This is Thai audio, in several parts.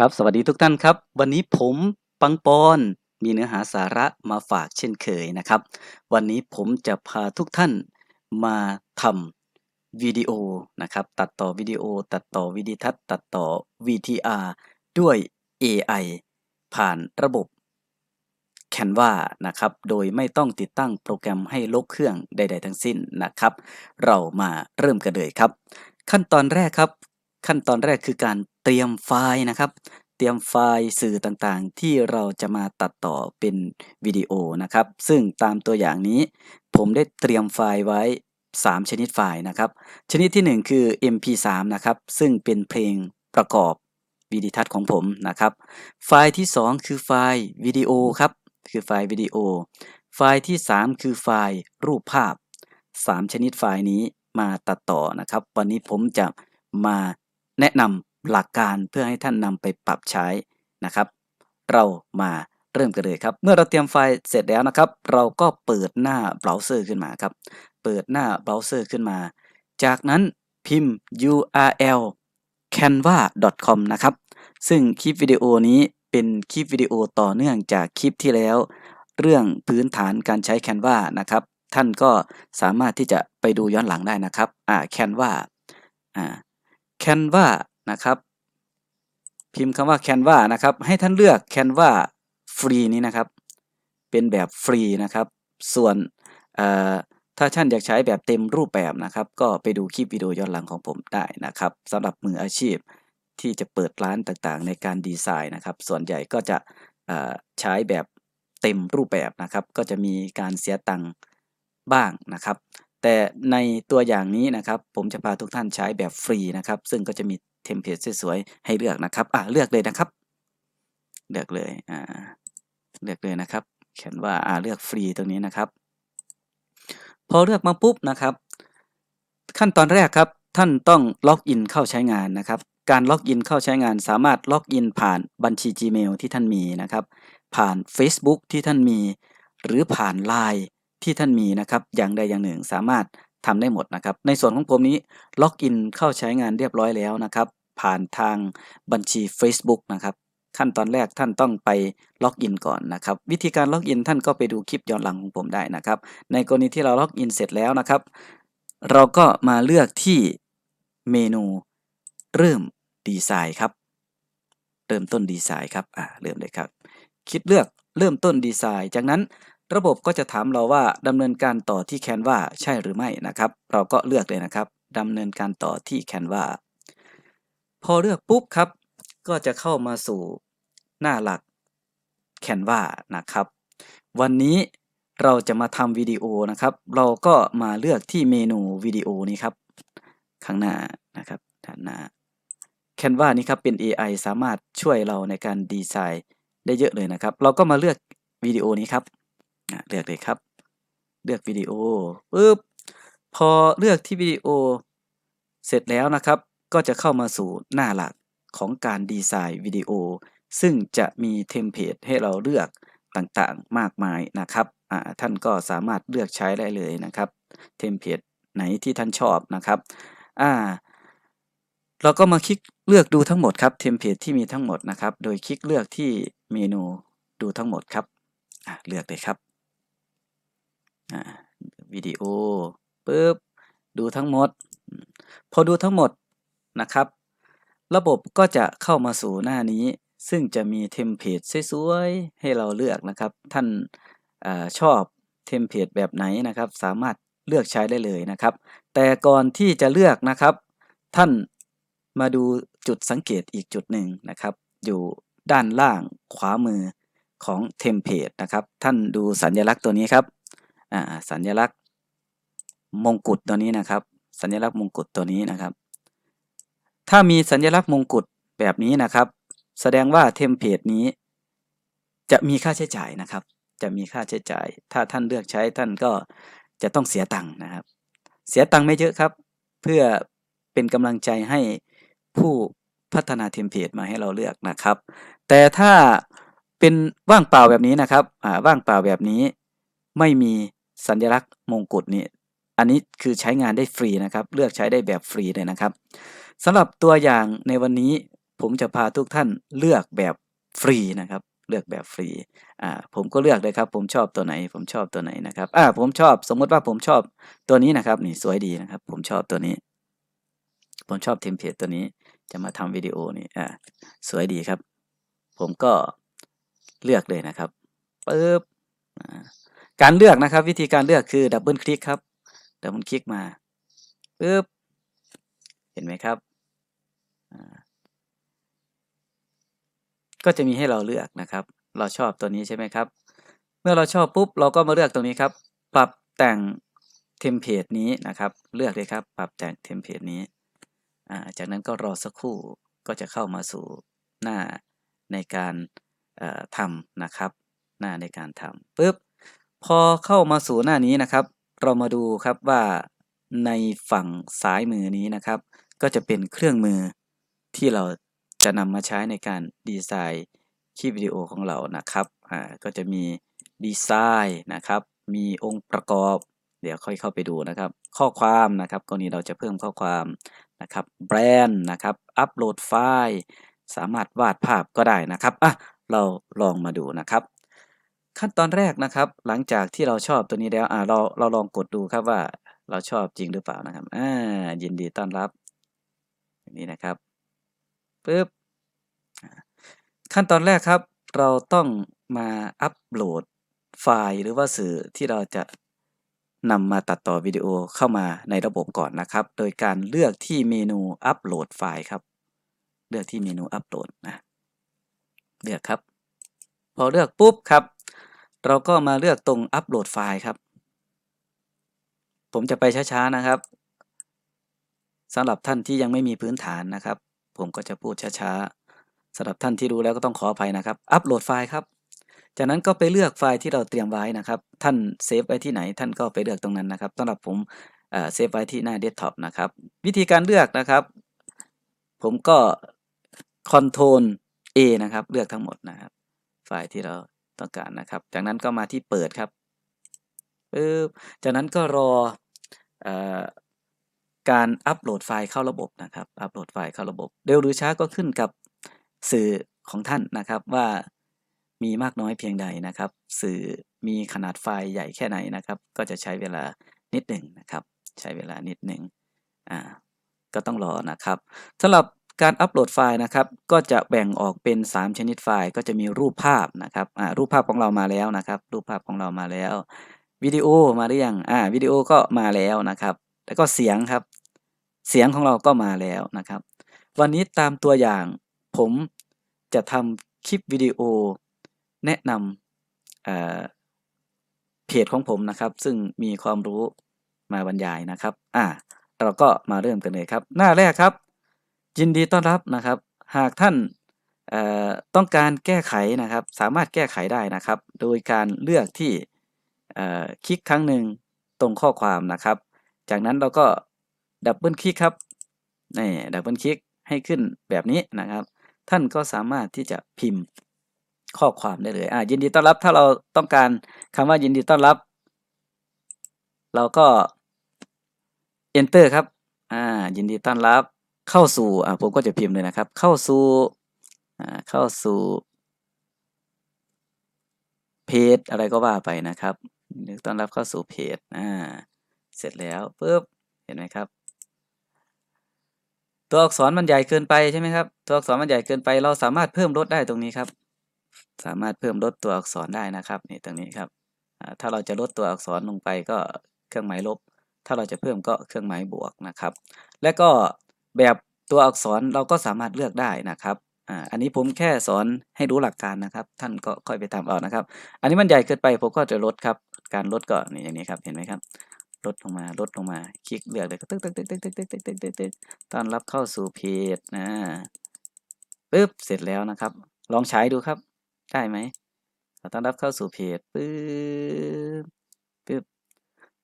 ครับ สวัสดีทุกท่านครับ วันนี้ผมปังปอนมีเนื้อหาสาระมาฝากเช่นเคยนะครับ วันนี้ผมจะพาทุกท่านมาทำวิดีโอนะครับ ตัดต่อวิดีโอ ตัดต่อวิดีทัศน์ตัดต่อ VTR ด้วย AI ผ่านระบบ Canva นะครับ โดยไม่ต้องติดตั้งโปรแกรมให้ลบเครื่องใด ๆ ทั้งสิ้นนะครับ เรามาเริ่มกันเลยครับ ขั้นตอนแรกครับ ขั้นตอนแรกคือการ เตรียมไฟล์นะครับ เตรียมไฟล์สื่อต่างๆ ที่เราจะมาตัดต่อเป็นวิดีโอนะครับ ซึ่งตามตัวอย่างนี้ ผมได้เตรียมไฟล์ไว้ 3 ชนิดไฟล์นะครับ ชนิดที่ 1 คือ MP3 นะครับ ซึ่งเป็นเพลงประกอบวิดีทัศน์ของผมนะครับ ไฟล์ที่ 2 คือไฟล์วิดีโอครับ คือไฟล์วิดีโอ ไฟล์ที่ 3 คือไฟล์รูปภาพ 3 ชนิดไฟล์นี้มาตัดต่อนะครับ วันนี้ผมจะมาแนะนำ หลักการเพื่อให้ท่านนำไปปรับใช้นะครับ เรามาเริ่มกันเลยครับ เมื่อเราเตรียมไฟล์เสร็จแล้วนะครับ เราก็เปิดหน้าเบราว์เซอร์ขึ้นมาครับ เปิดหน้าเบราว์เซอร์ขึ้นมา จากนั้นพิมพ์ URL canva.com นะครับ ซึ่งคลิปวิดีโอนี้เป็นคลิปวิดีโอต่อเนื่องจากคลิปที่แล้ว เรื่องพื้นฐานการใช้ Canva นะครับ ท่านก็สามารถที่จะไปดูย้อนหลังได้นะครับอ่า Canva อ่า Canva นะครับ พิมพ์คำว่า Canva นะครับ ให้ท่านเลือก Canva ฟรีนี้นะครับ เป็นแบบฟรีนะครับ ส่วนถ้าท่านอยากใช้แบบเต็มรูปแบบนะครับ ก็ไปดูคลิปวิดีโอย้อนหลังของผมได้นะครับสำหรับมืออาชีพที่จะเปิดร้านต่างๆ ในการดีไซน์นะครับ ส่วนใหญ่ก็จะใช้แบบเต็มรูปแบบนะครับ ก็จะมีการเสียตังค์บ้างนะครับ แต่ในตัวอย่างนี้นะครับ ผมจะพาทุกท่านใช้แบบฟรีนะครับ ซึ่งก็จะมี เทมเพลตสวยๆให้เลือกนะครับอ่าเลือกเลยนะครับ เลือกเลยอ่าเลือกเลยนะครับ เขียนว่าอ่าเลือกฟรีตรงนี้นะครับ พอเลือกมาปุ๊บนะครับ ขั้นตอนแรกครับท่านต้องล็อกอินเข้าใช้งานนะครับ การล็อกอินเข้าใช้งานสามารถล็อกอินผ่านบัญชี Gmail ที่ท่านมีนะครับ ผ่าน Facebook ที่ท่านมี หรือผ่าน Line ที่ท่านมีนะครับ อย่างใดอย่างหนึ่งสามารถ ทำได้หมดนะครับ ในส่วนของผมนี้ล็อกอินเข้าใช้งานเรียบร้อยแล้วนะครับ ผ่านทางบัญชี Facebook นะครับขั้นตอนแรกท่านต้องไปล็อกอินก่อนนะครับ วิธีการล็อกอินท่านก็ไปดูคลิปย้อนหลังของผมได้นะครับ ในกรณีที่เราล็อกอินเสร็จแล้วนะครับ เราก็มาเลือกที่เมนูเริ่มดีไซน์ครับ เริ่มต้นดีไซน์ครับอ่าเริ่มเลยครับ คลิกเลือกเริ่มต้นดีไซน์ จากนั้น ระบบก็จะถามเราว่าดำเนินการต่อที่ Canva ใช่หรือไม่นะครับ เราก็เลือกเลยนะครับดำเนินการต่อที่ Canva พอเลือกปุ๊บครับ ก็จะเข้ามาสู่หน้าหลัก Canva นะครับ วันนี้เราจะมาทำวิดีโอนะครับ เราก็มาเลือกที่เมนูวิดีโอนี้ครับ ข้างหน้านะครับด้านหน้า Canva นี้ครับเป็น AI สามารถช่วยเราในการดีไซน์ได้เยอะเลยนะครับ เราก็มาเลือกวิดีโอนี้ครับ เลือกเลยครับ เลือกวิดีโอปุ๊บพอเลือกที่วิดีโอ เสร็จแล้วนะครับ ก็จะเข้ามาสู่หน้าหลักของการดีไซน์วิดีโอ ซึ่งจะมีเทมเพลตให้เราเลือกต่างๆมากมายนะครับท่านก็สามารถเลือกใช้ได้เลยนะครับเทมเพลตไหนที่ท่านชอบนะครับอ่าเราก็มาคลิกเลือกดูทั้งหมดครับเทมเพลตที่มีทั้งหมดนะครับ โดยคลิกเลือกที่เมนูดูทั้งหมดครับเลือกเลยครับ วิดีโอปุ๊บดูทั้งหมด พอดูทั้งหมดนะครับ ระบบก็จะเข้ามาสู่หน้านี้ ซึ่งจะมีเทมเพลตสวยๆ ให้เราเลือกนะครับ ท่านอชอบเทมเพลตแบบไหนนะครับ สามารถเลือกใช้ได้เลยนะครับ แต่ก่อนที่จะเลือกนะครับ ท่านมาดูจุดสังเกตอีกจุดหนึ่งนะครับ อยู่ด้านล่างขวามือของเทมเพลตนะครับ ท่านดูสัญลักษณ์ตัวนี้ครับ สัญลักษณ์มงกุฎตัวนี้นะครับ สัญลักษณ์มงกุฎตัวนี้นะครับ ถ้ามีสัญลักษณ์มงกุฎแบบนี้นะครับ แสดงว่าเทมเพลตนี้ จะมีค่าใช้จ่ายนะครับ จะมีค่าใช้จ่าย ถ้าท่านเลือกใช้ท่านก็จะต้องเสียตังค์นะครับ เสียตังค์ไม่เยอะครับ เพื่อเป็นกำลังใจให้ผู้พัฒนาเทมเพลตมาให้เราเลือกนะครับ แต่ถ้าเป็นว่างเปล่าแบบนี้นะครับว่างเปล่าแบบนี้ไม่มี สัญลักษณ์มงกุฎนี่อันนี้คือใช้งานได้ฟรีนะครับ เลือกใช้ได้แบบฟรีเลยนะครับสำหรับตัวอย่างในวันนี้ผมจะพาทุกท่านเลือกแบบฟรีนะครับ เลือกแบบฟรีอ่าผมก็เลือกเลยครับ ผมชอบตัวไหน ผมชอบตัวไหนนะครับอ่าผมชอบสมมติว่าผมชอบตัวนี้นะครับ นี่สวยดีนะครับ ผมชอบตัวนี้ ผมชอบเทมเพลตตัวนี้จะมาทำวิดีโอนี่อ่าสวยดีครับ ผมก็เลือกเลยนะครับปึ๊บอ่า การเลือกนะครับ วิธีการเลือกคือดับเบิลคลิกครับดับเบิลคลิกมาปึ๊บเห็นไหมครับก็จะมีให้เราเลือกนะครับ เราชอบตัวนี้ใช่ไหมครับ เมื่อเราชอบปุ๊บเราก็มาเลือกตรงนี้ครับ ปรับแต่งเทมเพลตนี้นะครับ เลือกเลยครับ ปรับแต่งเทมเพลตนี้าจากนั้นก็รอสักครู่ก็จะเข้ามาสู่หน้าในการทำนะครับ หน้าในการทำปุ๊บ พอเข้ามาสู่หน้านี้นะครับ เรามาดูครับว่าในฝั่งซ้ายมือนี้นะครับ ก็จะเป็นเครื่องมือที่เราจะนำมาใช้ในการดีไซน์คลิปวิดีโอของเรานะครับอ่าก็จะมีดีไซน์นะครับ มีองค์ประกอบ เดี๋ยวค่อยเข้าไปดูนะครับ ข้อความนะครับกรณีเราจะเพิ่มข้อความนะครับแบรนด์นะครับอัปโหลดไฟล์ สามารถวาดภาพก็ได้นะครับอะเราลองมาดูนะครับ ขั้นตอนแรกนะครับ หลังจากที่เราชอบตัวนี้แล้วอ่าเราเราลองกดดูครับว่าเราชอบจริงหรือเปล่านะครับอ่ายินดีต้อนรับนี้นะครับปึ๊บขั้นตอนแรกครับ เราต้องมาอัปโหลดไฟล์หรือว่าสื่อที่เราจะนำมาตัดต่อวิดีโอเข้ามาในระบบก่อนนะครับ โดยการเลือกที่เมนูอัปโหลดไฟล์ครับ เลือกที่เมนูอัปโหลดนะ เลือกครับ พอเลือกปุ๊บครับ เราก็มาเลือกตรงอัปโหลดไฟล์ครับ ผมจะไปช้าๆนะครับสำหรับท่านที่ยังไม่มีพื้นฐานนะครับ ผมก็จะพูดช้าๆสำหรับท่านที่รู้แล้วก็ต้องขออภัยนะครับ อัปโหลดไฟล์ครับ จากนั้นก็ไปเลือกไฟล์ที่เราเตรียมไว้นะครับ ท่านเซฟไว้ที่ไหน ท่านก็ไปเลือกตรงนั้นนะครับสำหรับผมเซฟไว้ที่หน้าเดสก์ท็อปนะครับ วิธีการเลือกนะครับ ผมก็ Ctrl A นะครับ เลือกทั้งหมดนะครับ ไฟล์ที่เรา ต้องการนะครับ จากนั้นก็มาที่เปิดครับปึ๊บจากนั้นก็รออการอัปโหลดไฟล์เข้าระบบนะครับ อัปโหลดไฟล์เข้าระบบ เร็วหรือช้าก็ขึ้นกับสื่อของท่านนะครับว่ามีมากน้อยเพียงใดนะครับ สื่อมีขนาดไฟล์ใหญ่แค่ไหนนะครับ ก็จะใช้เวลานิดหนึ่งนะครับ ใช้เวลานิดหนึ่งอ่าก็ต้องรอนะครับสำหรับ การอัปโหลดไฟล์นะครับ ก็จะแบ่งออกเป็น 3 ชนิดไฟล์ ก็จะมีรูปภาพนะครับรูปภาพของเรามาแล้วนะครับ รูปภาพของเรามาแล้ววิดีโอมาหรือยังอ่าวิดีโอก็มาแล้วนะครับ แล้วก็เสียงครับ เสียงของเราก็มาแล้วนะครับ วันนี้ตามตัวอย่างผมจะทำคลิปวิดีโอแนะนำเพจของผมนะครับ ซึ่งมีความรู้มาบรรยายนะครับ อ่า เราก็มาเริ่มกันเลยครับ หน้าแรกครับ ยินดีต้อนรับนะครับ หากท่านต้องการแก้ไขนะครับ สามารถแก้ไขได้นะครับ โดยการเลือกที่คลิกครั้งหนึ่งตรงข้อความนะครับ จากนั้นเราก็ดับเบิลคลิกครับนี่ดับเบิลคลิกให้ขึ้นแบบนี้นะครับ ท่านก็สามารถที่จะพิมพ์ข้อความได้เลยอ่ายินดีต้อนรับถ้าเราต้องการคำว่ายินดีต้อนรับ เราก็ enter ครับอ่ายินดีต้อนรับ เข้าสู่อ่าผมก็จะพิมพ์เลยนะครับ เข้าสู่อ่าเข้าสู่เพจอะไรก็ว่าไปนะครับนดีต้อนรับเข้าสู่เพจอ่าเสร็จแล้วปุ๊บเห็นไหมครับ ตัวอักษรมันใหญ่เกินไปใช่ไหมครับตัวอักษรมันใหญ่เกินไป เราสามารถเพิ่มลดได้ตรงนี้ครับ สามารถเพิ่มลดตัวอักษรได้นะครับนี่ตรงนี้ครับถ้าเราจะลดตัวอักษรลงไปก็เครื่องหมายลบ ถ้าเราจะเพิ่มก็เครื่องหมายบวกนะครับ และก็ แบบตัวอักษรเราก็สามารถเลือกได้นะครับอ่าอันนี้ผมแค่สอนให้รู้หลักการนะครับ ท่านก็ค่อยไปทำเอานะครับ อันนี้มันใหญ่เกินไปผมก็จะลดครับ การลดก็นี่อย่างนี้ครับเห็นไหมครับลดลงมาลดลงมาคลิกเลือกเลยตึ๊กตึ๊กตึ๊กตึ๊กตึ๊กตึ๊กตึ๊กตึ๊กตึ๊กตึ๊กตอนรับเข้าสู่เพจนะปึ๊บเสร็จแล้วนะครับ ลองใช้ดูครับได้ไหมต้อนรับเข้าสู่เพจปึ๊บปึ๊บ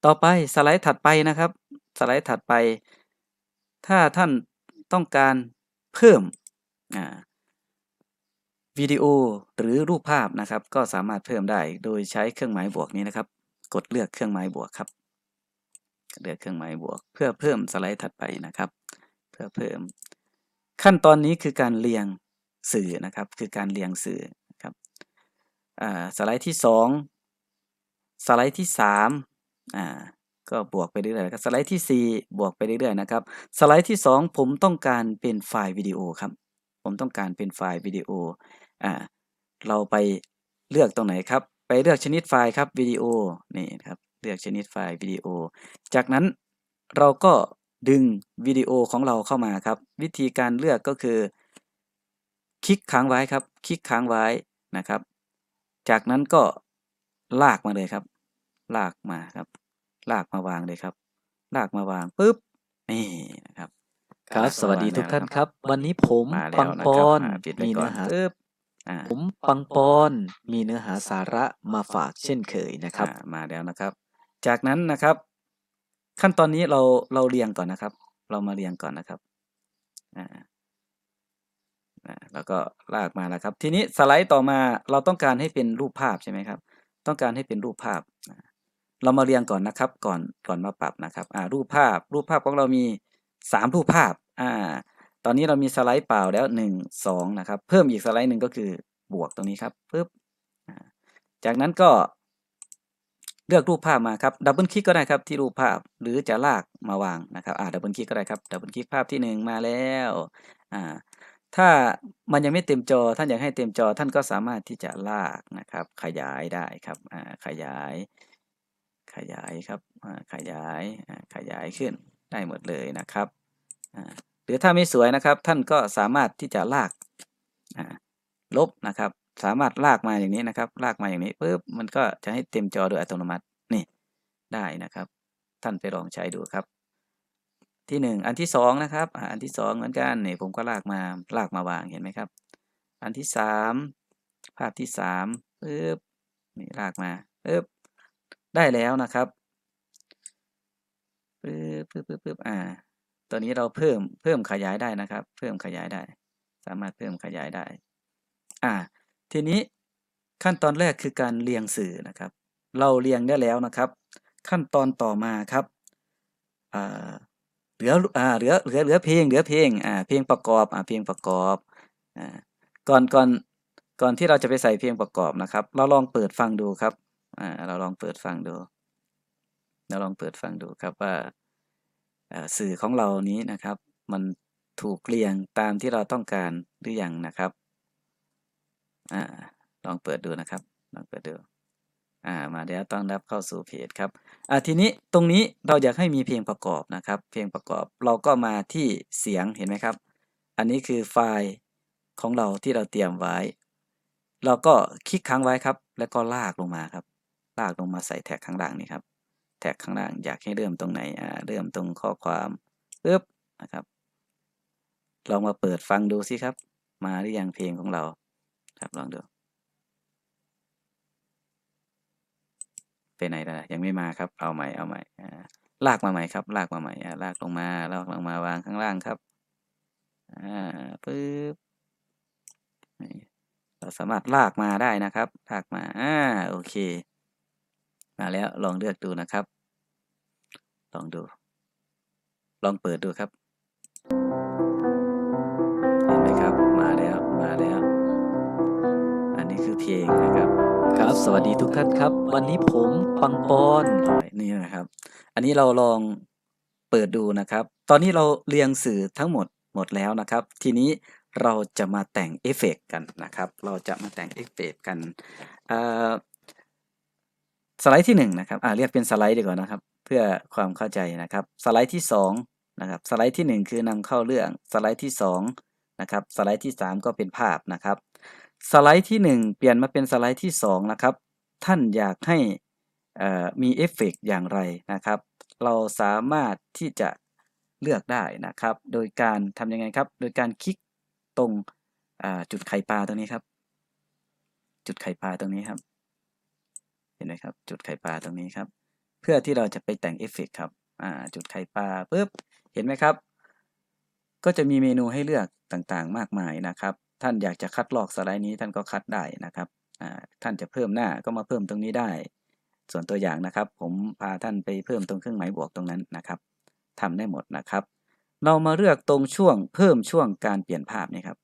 ต่อไปสไลด์ถัดไปนะครับ สไลด์ถัดไป ถ้าท่านต้องการเพิ่มวิดีโอหรือรูปภาพนะครับ ก็สามารถเพิ่มได้โดยใช้เครื่องหมายบวกนี้นะครับ กดเลือกเครื่องหมายบวกครับ เลือกเครื่องหมายบวก เพื่อเพิ่มสไลด์ถัดไปนะครับ เพื่อเพิ่ม ขั้นตอนนี้คือการเรียงสื่อนะครับ คือการเรียงสื่อครับสไลด์ที่สองสไลด์ที่สามอ่า ก็บวกไปเรื่อยๆครับสไลด์ที่สี่บวกไปเรื่อยๆนะครับสไลด์ที่สองผมต้องการเป็นไฟล์วิดีโอครับ ผมต้องการเป็นไฟล์วิดีโออ่าเราไปเลือกตรงไหนครับ ไปเลือกชนิดไฟล์ครับวิดีโอนี่ครับเลือกชนิดไฟล์วิดีโอ จากนั้นเราก็ดึงวิดีโอของเราเข้ามาครับ วิธีการเลือกก็คือ คลิกค้างไว้ครับ คลิกค้างไว้นะครับ จากนั้นก็ลากมาเลยครับ ลากมาครับ ลากมาวางเลยครับ ลากมาวางปุ๊บนี่นะครับ ครับ สวัสดีทุกท่านครับ วันนี้ผมมาแล้วปังนะปครัอบนอ่าปิดไปมีก่เนื้ออนหาปึ๊บอ่าผมปังปอนมีเนื้อหาสาระมาฝากเช่นเคยนะครับอ่ามาแล้วนะครับ จากนั้นนะครับ ขั้นตอนนี้เราเราเรียงก่อนนะครับ เรามาเรียงก่อนนะครับอ่าอ่าแล้วก็ลากมาแล้วครับ ทีนี้สไลด์ต่อมาเราต้องการให้เป็นรูปภาพใช่ไหมครับ ต้องการให้เป็นรูปภาพอ่า เรามาเรียงก่อนนะครับ ก่อนก่อนมาปรับนะครับอ่ารูปภาพรูปภาพของเรามีสามรูปภาพอ่าตอนนี้เรามีสไลด์เปล่าแล้วหนึ่งสองนะครับ เพิ่มอีกสไลด์หนึ่งก็คือบวกตรงนี้ครับปึ๊บจากนั้นก็เลือกรูปภาพมาครับดับเบิลคลิกก็ได้ครับที่รูปภาพหรือจะลากมาวางนะครับอ่าดับเบิลคลิกก็ได้ครับดับเบิลคลิกภาพที่หนึ่งมาแล้วอ่าถ้ามันยังไม่เต็มจอท่านอยากให้เต็มจอท่านก็สามารถที่จะลากนะครับ ขยายได้ครับอ่าขยาย ขยายครับขยายขยายขึ้นได้หมดเลยนะครับหรือถ้าไม่สวยนะครับท่านก็สามารถที่จะลากลบนะครับ สามารถลากมาอย่างนี้นะครับ ลากมาอย่างนี้ปุ๊บมันก็จะให้เต็มจอโดยอัตโนมัตินี่ได้นะครับ ท่านไปลองใช้ดูครับ ที่หนึ่งอันที่สองนะครับอันที่สองเหมือนกันนี่ผมก็ลากมาลากมาวางเห็นไหมครับ อันที่สามภาพที่สามปึ๊บนี่ลากมาปึ๊บ ได้แล้วนะครับปึ๊บปึ๊บปึ๊บปึ๊บอ่า ตัวนี้เราเพิ่มเพิ่มขยายได้นะครับ เพิ่มขยายได้ สามารถเพิ่มขยายได้ อ่า ทีนี้ขั้นตอนแรกคือการเรียงสื่อนะครับ เราเรียงได้แล้วนะครับ ขั้นตอนต่อมาครับอ่าเหลืออ่าเหลือเหลือเหลือเพลงเหลือเพลงอ่าเพลงประกอบอ่าเพลงประกอบอ่าก่อนก่อนก่อนที่เราจะไปใส่เพลงประกอบนะครับ เราลองเปิดฟังดูครับ อ่าเราลองเปิดฟังดู เราลองเปิดฟังดูครับว่าสื่อของเรานี้นะครับ มันถูกเรียงตามที่เราต้องการหรือยังนะครับอ่าลองเปิดดูนะครับ ลองเปิดดูอ่ามาแล้วต้อนรับเข้าสู่เพจครับอ่าทีนี้ตรงนี้เราอยากให้มีเพลงประกอบนะครับ เพลงประกอบเราก็มาที่เสียงเห็นไหมครับ อันนี้คือไฟล์ของเราที่เราเตรียมไว้ เราก็คลิกค้างไว้ครับ แล้วก็ลากลงมาครับ ลากลงมาใส่แท็กข้างล่างนี่ครับแท็กข้างล่างอยากให้เริ่มตรงไหนอ่าเริ่มตรงข้อความปึ๊บนะครับลองมาเปิดฟังดูสิครับ มาหรือยังเพลงของเราครับลองดู ไปไหนล้วนะยังไม่มาครับเอาใหม่เอาใหม่อ่าลากมาใหม่ครับ ลากมาใหม่อ่าลากลงมาลากลงมาวางข้างล่างครับอ่าปึ๊บเราสามารถลากมาได้นะครับ ลากมาอ่าโอเค มาแล้วลองเลือกดูนะครับ ลองดู ลองเปิดดูครับเห็นไหมครับมาแล้วมาแล้ว อันนี้คือเพลงนะครับ ครับสวัสดีทุกท่านครับ วันนี้ผมปังปอนนี่นะครับ อันนี้เราลองเปิดดูนะครับ ตอนนี้เราเรียงสื่อทั้งหมดหมดแล้วนะครับ ทีนี้เราจะมาแต่งเอฟเฟกต์กันนะครับ เราจะมาแต่งเอฟเฟกต์กันอ่า สไลด์ที่หนึ่งนะครับอ่าเรียกเป็นสไลด์ดีกว่านะครับ เพื่อความเข้าใจนะครับ สไลด์ที่สองนะครับ สไลด์ที่หนึ่งคือนำเข้าเรื่อง สไลด์ที่สองนะครับ สไลด์ที่สามก็เป็นภาพนะครับ สไลด์ที่หนึ่งเปลี่ยนมาเป็นสไลด์ที่สองนะครับ ท่านอยากให้อ่อมีเอฟเฟกต์อย่างไรนะครับ เราสามารถที่จะเลือกได้นะครับ โดยการทำยังไงครับ โดยการคลิกตรงอ่าจุดไข่ปลาตรงนี้ครับ จุดไข่ปลาตรงนี้ครับ ห็นไหมครับจุดไข่ปลาตรงนี้ครับ เพื่อที่เราจะไปแต่งเอฟเฟกต์ครับอ่าจุดไข่ปลาปุ๊บเห็นไหมครับ ก็จะมีเมนูให้เลือกต่างๆ มากมายนะครับ ท่านอยากจะคัดลอกสไลด์นี้ท่านก็คัดได้นะครับอ่าท่านจะเพิ่มหน้าก็มาเพิ่มตรงนี้ได้ ส่วนตัวอย่างนะครับ ผมพาท่านไปเพิ่มตรงเครื่องหมายบวกตรงนั้นนะครับทำได้หมดนะครับ เรามาเลือกตรงช่วง เพิ่มช่วงการเปลี่ยนภาพนี่ครับ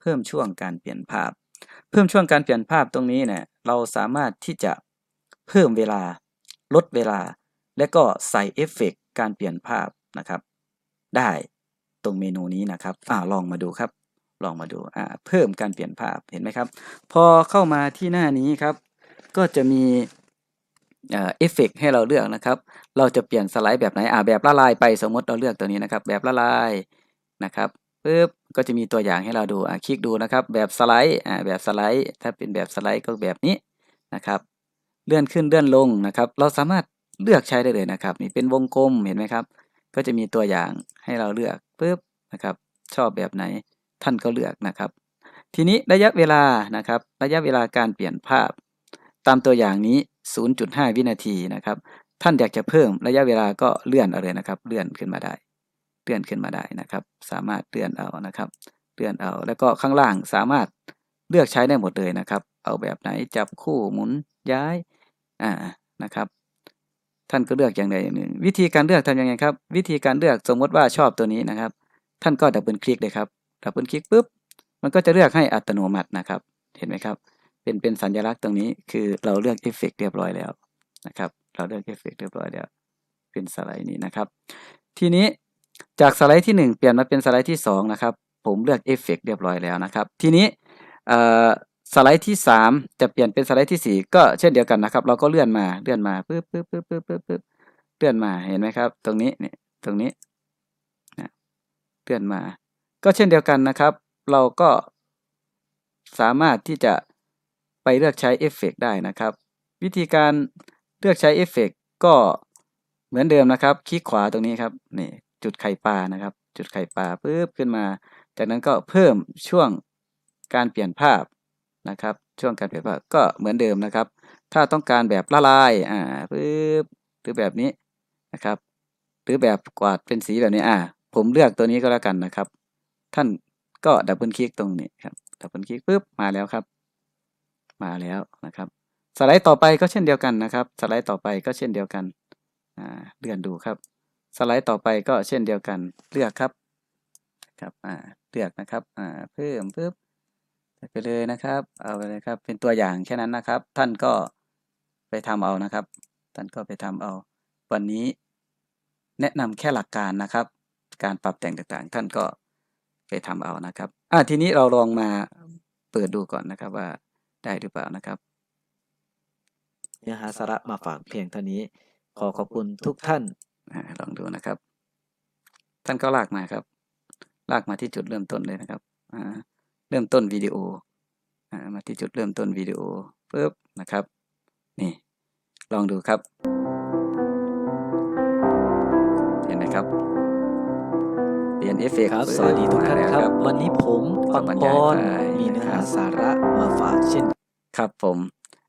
เพิ่มช่วงการเปลี่ยนภาพ เพิ่มช่วงการเปลี่ยนภาพตรงนี้เนี่ยเราสามารถที่จะ เพิ่มเวลา ลดเวลา และก็ใส่เอฟเฟกต์การเปลี่ยนภาพนะครับ ได้ตรงเมนูนี้นะครับอ่าลองมาดูครับ ลองมาดูอ่าเพิ่มการเปลี่ยนภาพเห็นไหมครับ พอเข้ามาที่หน้านี้ครับ ก็จะมีเอฟเฟกต์ให้เราเลือกนะครับ เราจะเปลี่ยนสไลด์แบบไหนอ่าแบบละลายไปสมมติเราเลือกตัวนี้นะครับ แบบละลายนะครับปึ๊บก็จะมีตัวอย่างให้เราดูอ่าคลิกดูนะครับ แบบสไลด์อ่าแบบสไลด์ ถ้าเป็นแบบสไลด์ก็แบบนี้นะครับ เลื่อนขึ้นเลื่อนลงนะครับ เราสามารถเลือกใช้ได้เลยนะครับนี่เป็นวงกลมเห็นไหมครับ ก็จะมีตัวอย่างให้เราเลือกปึ๊บนะครับ ชอบแบบไหนท่านก็เลือกนะครับ ทีนี้ระยะเวลานะครับ ระยะเวลาการเปลี่ยนภาพ ตามตัวอย่างนี้ 0.5 วินาทีนะครับ ท่านอยากจะเพิ่มระยะเวลาก็เลื่อนเอาเลยนะครับ เลื่อนขึ้นมาได้ เลื่อนขึ้นมาได้นะครับ สามารถเลื่อนเอานะครับ เลื่อนเอา แล้วก็ข้างล่างสามารถเลือกใช้ได้หมดเลยนะครับ เอาแบบไหนจับคู่หมุนย้าย อ่านะครับ ท่านก็เลือกอย่างใดอย่างหนึ่ง วิธีการเลือกทำยังไงครับ วิธีการเลือกสมมติว่าชอบตัวนี้นะครับ ท่านก็ดับเบิลคลิกเลยครับดับเบิลคลิกปุ๊บมันก็จะเลือกให้อัตโนมัตินะครับ เห็นไหมครับ เป็นเป็นสัญลักษณ์ตรงนี้คือเราเลือกเอฟเฟกเรียบร้อยแล้วนะครับ เราเลือกเอฟเฟกเรียบร้อยแล้ว เป็นสไลด์นี้นะครับ ทีนี้จากสไลด์ที่ 1 เปลี่ยนมาเป็นสไลด์ที่2นะครับ ผมเลือกเอฟเฟกเรียบร้อยแล้วนะครับ ทีนี้เอ่อ สไลด์ที่ 3 จะเปลี่ยนเป็นสไลด์ที่ 4 ก็เช่นเดียวกันนะครับ เราก็เลื่อนมาเลื่อนมาปึ๊บปึ๊บปึ๊บปึ๊บปึ๊บปึ๊บเลื่อนมาเห็นไหมครับ ตรงนี้เนี่ยตรงนี้นะเลื่อนมา ก็เช่นเดียวกันนะครับ เราก็สามารถที่จะไปเลือกใช้เอฟเฟกได้นะครับ วิธีการเลือกใช้เอฟเฟกก็เหมือนเดิมนะครับ คลิกขวาตรงนี้ครับนี่จุดไข่ปลานะครับ จุดไข่ปลาปุ๊บขึ้นมา จากนั้นก็เพิ่มช่วงการเปลี่ยนภาพ นะครับ ช่วงการเปลี่ยนภาพก็เหมือนเดิมนะครับ ถ้าต้องการแบบละลายอ่าปุ๊บหรือแบบนี้นะครับ หรือแบบกวาดเป็นสีแบบนี้อ่า ผมเลือกตัวนี้ก็แล้วกันนะครับ ท่านก็ดับเบิลคลิกตรงนี้ครับดับเบิลคลิกปุ๊บมาแล้วครับ มาแล้วนะครับ สไลด์ต่อไปก็เช่นเดียวกันนะครับ สไลด์ต่อไปก็เช่นเดียวกันอ่าเลื่อนดูครับ สไลด์ต่อไปก็เช่นเดียวกันเลือกครับครับอ่าเลือกนะครับอ่าเพิ่มปุ๊บ ไปเลยนะครับ เอาไปเลยครับ เป็นตัวอย่างแค่นั้นนะครับ ท่านก็ไปทำเอานะครับ ท่านก็ไปทำเอา วันนี้แนะนำแค่หลักการนะครับ การปรับแต่งต่างๆ ท่านก็ไปทำเอานะครับ อ่าทีนี้เราลองมาเปิดดูก่อนนะครับว่าได้หรือเปล่านะครับ เนื้อหาสาระมาฝากเพียงเท่านี้ ขอขอบคุณทุกท่านอ่าลองดูนะครับ ท่านก็ลากมาครับ ลากมาที่จุดเริ่มต้นเลยนะครับอ่า เริ่มต้นวิดีโออ่ามาที่จุดเริ่มต้นวิดีโอปุ๊บนะครับ นี่ลองดูครับ เห็นไหมครับเปลี่ยนเอฟเฟกต์ครับปุ๊สวัสดีทุกท่านมแล้วครับ วันนี้ผมปังบรรปยายอนไปมีเนื้อหานะครับสาระมาฝากเช่น ครับผม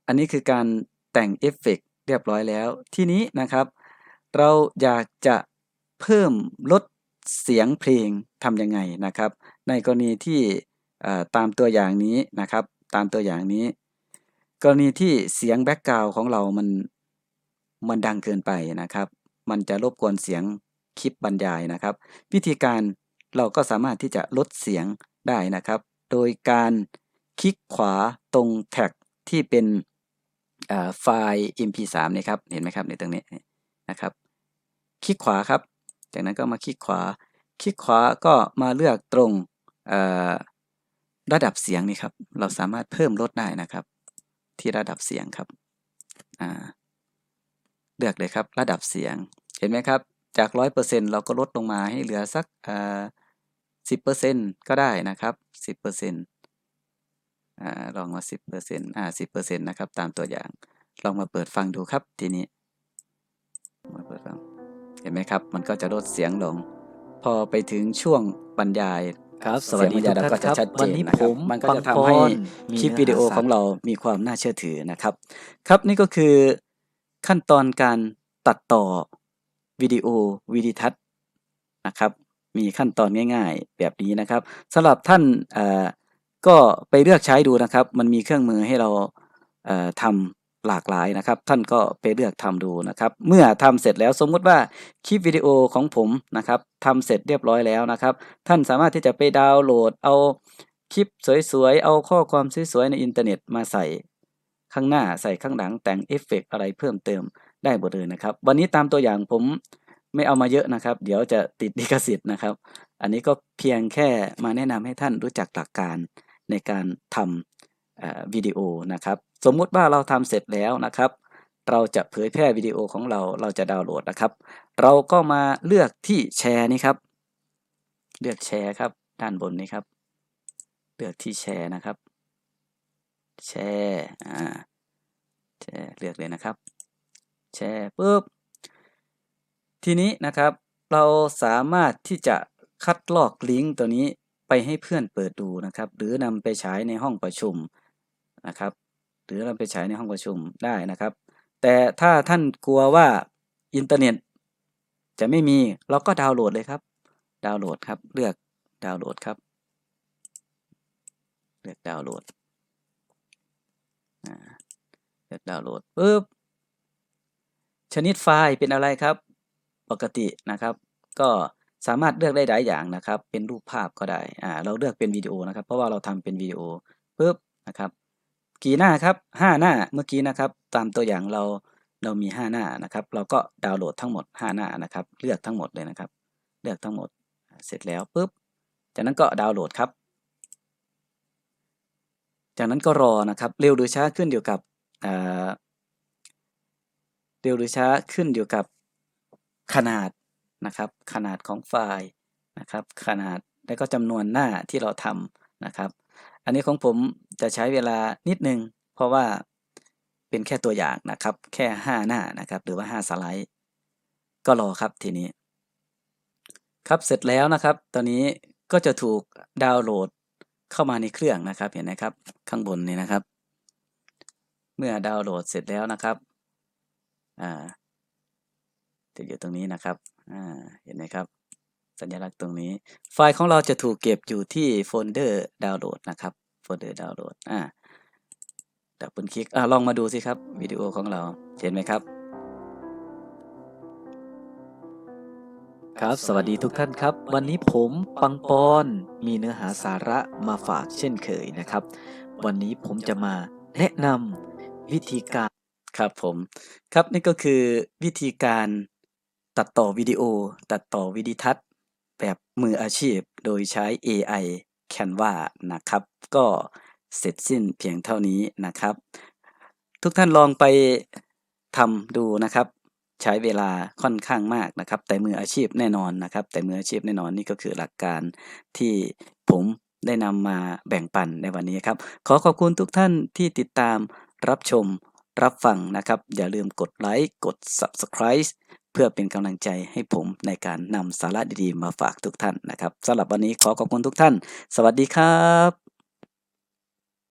อันนี้คือการแต่งเอฟเฟกต์เรียบร้อยแล้ว ทีนี้นะครับ เราอยากจะเพิ่มลดเสียงเพลงทำยังไงนะครับ ในกรณีที่เอ่อ ตามตัวอย่างนี้นะครับ ตามตัวอย่างนี้ กรณีที่เสียงแบ็กกราวของเรามันมันดังเกินไปนะครับ มันจะรบกวนเสียงคลิปบรรยายนะครับ วิธีการเราก็สามารถที่จะลดเสียงได้นะครับ โดยการคลิกขวาตรงแท็กที่เป็นไฟล์ mp3 นี่ครับ เห็นไหมครับในตรงนี้นะครับ คลิกขวาครับ จากนั้นก็มาคลิกขวา คลิกขวาก็มาเลือกตรงอ ระดับเสียงนี่ครับ เราสามารถเพิ่มลดได้นะครับ ที่ระดับเสียงครับเลือกเลยครับ ระดับเสียง เห็นไหมครับ จากร้อยเปอร์เซ็นเราก็ลดลงมาให้เหลือสักสิบเปอร์เซ็นก็ได้นะครับสิบเปอร์เซ็นอ่าลองมาสิบเปอร์เซ็นอ่าสิบเปอร์เซ็นนะครับ ตามตัวอย่าง ลองมาเปิดฟังดูครับทีนี้มาเปิดฟังเห็นไหมครับ มันก็จะลดเสียงลง พอไปถึงช่วงบรรยาย ครับสวัสดีทุกท่านครับวันนี้ผมมันก็ปังจะปทำอให้นมีคลิปเนื้วิดีโอหาขสาองระเรามีความน่าเชื่อถือนะครับ ครับนี่ก็คือขั้นตอนการตัดต่อวิดีโอวิดีทัศน์นะครับ มีขั้นตอนง่าย ๆ แบบนี้นะครับสำหรับท่านเอ่อก็ไปเลือกใช้ดูนะครับ มันมีเครื่องมือให้เราเอ่อท หลากหลายนะครับ ท่านก็ไปเลือกทำดูนะครับ เมื่อทำเสร็จแล้วสมมุติว่าคลิปวิดีโอของผมนะครับทำเสร็จเรียบร้อยแล้วนะครับ ท่านสามารถที่จะไปดาวน์โหลดเอาคลิปสวยๆ เอาข้อความสวยๆในอินเทอร์เน็ตมาใส่ข้างหน้าใส่ข้างหลังแต่งเอฟเฟกต์อะไรเพิ่มเติมได้หมดเลยนะครับ วันนี้ตามตัวอย่างผมไม่เอามาเยอะนะครับ เดี๋ยวจะติดลิขสิทธิ์นะครับ อันนี้ก็เพียงแค่มาแนะนำให้ท่านรู้จักหลักการในการทำวิดีโอนะครับ สมมุติว่าเราทำเสร็จแล้วนะครับ เราจะเผยแพร่วิดีโอของเราเราจะดาวน์โหลดนะครับ เราก็มาเลือกที่แชร์นี่ครับ เลือกแชร์ครับด้านบนนี้ครับ เลือกที่แชร์นะครับ แชร์อ่าแชร์เลือกเลยนะครับ แชร์ปุ๊บทีนี้นะครับเราสามารถที่จะคัดลอกลิงก์ตัวนี้ไปให้เพื่อนเปิดดูนะครับ หรือนำไปฉายในห้องประชุมนะครับ รือนำไปฉายในห้องประชุมได้นะครับ แต่ถ้าท่านกลัวว่าอินเทอร์เน็ต จะไม่มีเราก็ดาวน์โหลดเลยครับ ดาวน์โหลดครับ เลือกดาวน์โหลดครับ เลือกดาวน์โหลดอ่าเลือกดาวน์โหลดปุ๊บชนิดไฟล์เป็นอะไรครับ ปกตินะครับ ก็สามารถเลือกได้หลายอย่างนะครับ เป็นรูปภาพก็ได้อ่าเราเลือกเป็นวิดีโอนะครับ เพราะว่าเราทำเป็นวิดีโอปุ๊บนะครับ กี่หน้าครับห้าหน้าเมื่อกี้นะครับ ตามตัวอย่างเราเรามีห้าหน้านะครับ เราก็ดาวน์โหลดทั้งหมดห้าหน้านะครับ เลือกทั้งหมดเลยนะครับ เลือกทั้งหมดเสร็จแล้วปุ๊บ จากนั้นก็ดาวน์โหลดครับ จากนั้นก็รอนะครับเร็วหรือช้าขึ้นอยู่กับเร็วหรือช้าขึ้นอยู่กับขนาดนะครับ ขนาดของไฟล์นะครับ ขนาดและก็จำนวนหน้าที่เราทำนะครับ อันนี้ของผมจะใช้เวลานิดนึง เพราะว่าเป็นแค่ตัวอย่างนะครับ แค่ 5 หน้านะครับ หรือว่า 5 สไลด์ ก็รอครับทีนี้ ครับเสร็จแล้วนะครับ ตอนนี้ก็จะถูกดาวน์โหลดเข้ามาในเครื่องนะครับ เห็นไหมครับ ข้างบนนี้นะครับ เมื่อดาวน์โหลดเสร็จแล้วนะครับ อ่าจะอยู่ตรงนี้นะครับ อ่า เห็นไหมครับ สัญลักษณ์ตรงนี้ ไฟล์ของเราจะถูกเก็บอยู่ที่โฟลเดอร์ดาวน์โหลดนะครับโฟลเดอร์ดาวน์โหลดอ่าดับเบิลคลิกอ่าลองมาดูสิครับวิดีโอของเราเห็นไหมครับ ครับ สวัสดีทุกท่านครับ วันนี้ผมปังปอนมีเนื้อหาสาระมาฝากเช่นเคยนะครับ วันนี้ผมจะมาแนะนำวิธีการครับผมครับนี่ก็คือวิธีการตัดต่อวิดีโอ ตัดต่อวิดีทัศน์ แบบมืออาชีพโดยใช้ AI Canva นะครับ ก็เสร็จสิ้นเพียงเท่านี้นะครับ ทุกท่านลองไปทำดูนะครับ ใช้เวลาค่อนข้างมากนะครับ แต่มืออาชีพแน่นอนนะครับ แต่มืออาชีพแน่นอนนี่ก็คือหลักการที่ผมได้นำมาแบ่งปันในวันนี้ครับ ขอขอบคุณทุกท่านที่ติดตามรับชมรับฟังนะครับ อย่าลืมกดไลค์กด Subscribe เพื่อเป็นกำลังใจให้ผมในการนำสาระดีๆ มาฝากทุกท่านนะครับสำหรับวันนี้ขอขอบคุณทุกท่าน สวัสดีครับ